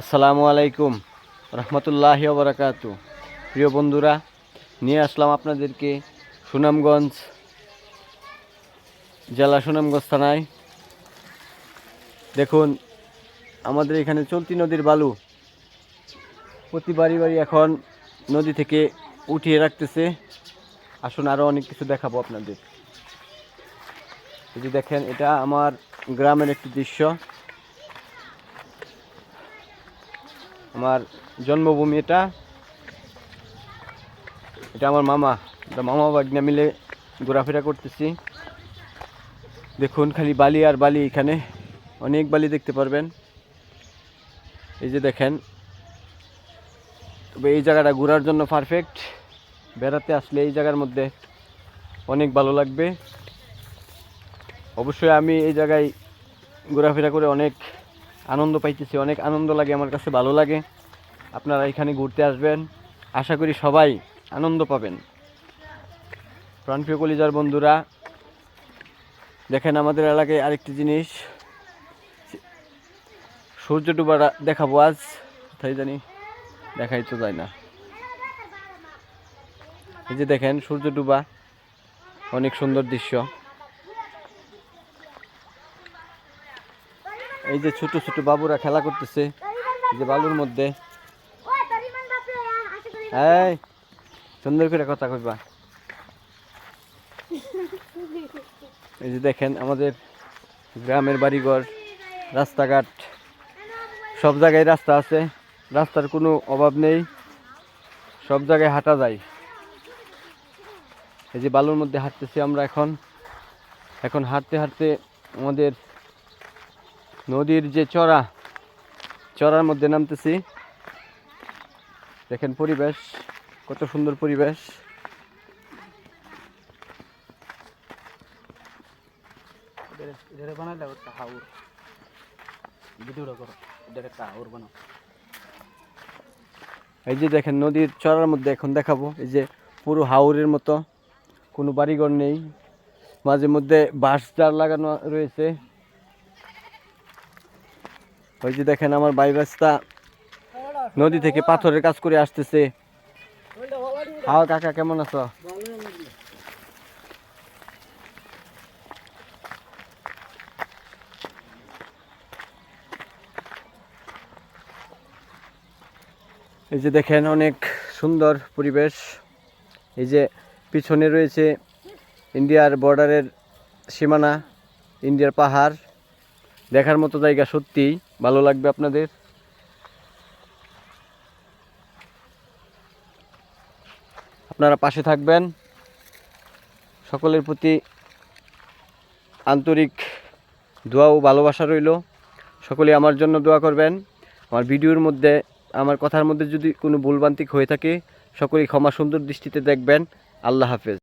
আসসালামু আলাইকুম, রহমতুল্লাহ বারাকাতু। প্রিয় বন্ধুরা, নিয়ে আসলাম আপনাদেরকে সুনামগঞ্জ জেলা সুনামগঞ্জ থানায়। দেখুন, আমাদের এখানে চলতি নদীর বালু প্রতি বাড়ি বাড়ি এখন নদী থেকে উঠিয়ে রাখতেছে। আসুন আরও অনেক কিছু দেখাবো আপনাদের। যদি দেখেন, এটা আমার গ্রামের একটি দৃশ্য। আমার জন্মভূমি এটা। এটা আমার মামা, এটা মামা বাগনা মিলে ঘোরাফেরা করতেছি। দেখুন, খালি বালি আর বালি এখানে। অনেক বালি দেখতে পারবেন। এই যে দেখেন, তবে এই জায়গাটা ঘোরার জন্য পারফেক্ট বেড়াতে আসলে এই জায়গার মধ্যে অনেক ভালো লাগবে। অবশ্যই আমি এই জায়গায় ঘোরাফেরা করে অনেক আনন্দ পাইতেছি, অনেক আনন্দ লাগে, আমার কাছে ভালো লাগে। আপনারা এখানে ঘুরতে আসবেন। আশা করি সবাই আনন্দ পাবেন। প্রাণপ্রিয় কলিজার বন্ধুরা, দেখেন আমাদের এলাকায় আরেকটি জিনিস। সূর্য ডুবা দেখাবো আজ তাই জানি দেখাই তো যায় না। এই যে দেখেন, সূর্য ডুবা, অনেক সুন্দর দৃশ্য। এই যে ছোট ছোট বাবুরা খেলা করতেছে, এই যে বালুর মধ্যে। এই, সুন্দর করে কথা কইবা। এই যে দেখেন আমাদের গ্রামের বাড়িঘর, রাস্তাঘাট, সব জায়গায় রাস্তা আছে। রাস্তার কোনো অভাব নেই, সব জায়গায় হাঁটা যায়। এই যে বালুর মধ্যে হাঁটতেছি আমরা এখন। এখন হাঁটতে হাঁটতে আমাদের নদীর যে চড়া চড়ার মধ্যে নামতেছি। দেখেন পরিবেশ কত সুন্দর পরিবেশ। এই যে দেখেন নদীর চড়ার মধ্যে এখন দেখাবো এই যে পুরো হাউরের মতো কোনো বাড়িঘর নেই। মাঝে মধ্যে বাঁশ জার লাগানো রয়েছে। ওই যে দেখেন আমার রাস্তা নদী থেকে পাথরের কাজ করে আসতেছে। হাওয়া কাকা, কেমন আছো? এই যে দেখেন অনেক সুন্দর পরিবেশ। এই যে পিছনে রয়েছে ইন্ডিয়ার বর্ডারের সীমানা, ইন্ডিয়ার পাহাড়। দেখার মতো জায়গা সত্যিই ভালো লাগবে আপনাদের। আপনারা পাশে থাকবেন। সকলের প্রতি আন্তরিক দোয়া ও ভালোবাসা রইল। সকলে আমার জন্য দোয়া করবেন। আমার ভিডিওর মধ্যে, আমার কথার মধ্যে যদি কোনো ভুলবান্তিক হয়ে থাকে, সকলেই ক্ষমা সুন্দর দৃষ্টিতে দেখবেন। আল্লাহ হাফেজ।